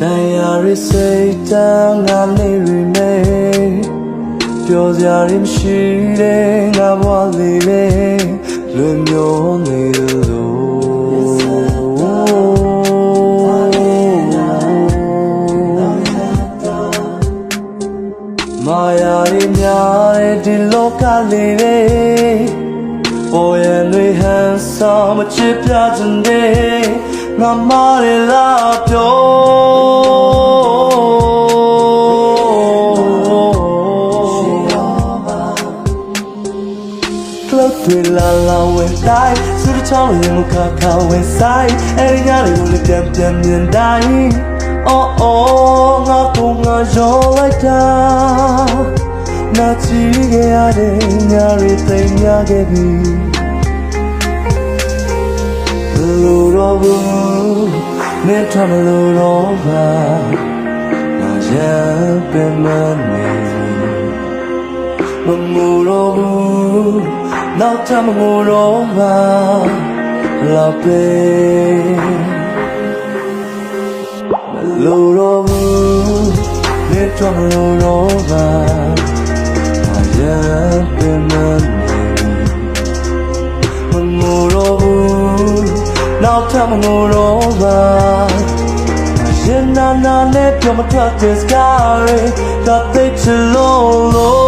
တရားရစိတ်တန်းငါနေရနေပြောစရာရမရှိတဲ့ငါဘဝလေးလေးလွန်မြောနေလို့မာယာရီများတဲ့ဒီလောကလေးလေးပေါ်ရန်တွေဟန်ဆောင်မချစ်ပြချင်တဲ့ငါမရလာပြော တ်တွေလာလာဝင်တိုင်းစူးချောင်းရင်မခါခါဝင်ဆိုင်အဲ့ဒီညလေးကိုလည်းပြန်ပြန်မြင်တိုင်းအော်အော်ငါကိုငါရောလိုက်တာနာချီခဲ့ရတဲ့ညရီသိမ်းရခဲ့ပြီလူတော်ဘူးနေထမလို့တော့ပါငါရပင်မနေမမူတော့ဘူး နောက်ထပ်မမူတော့ပါလာပဲမလိုတော့ဘူးနေတော့မလိုတော့ပါအရင်ပင်မနေမမူတော့ဘူးနောက်ထပ်မမူတော့ပါရင်နာနာနဲ့ပြောမထွက်တဲ့ sky ကတိတ်ချလို့လို့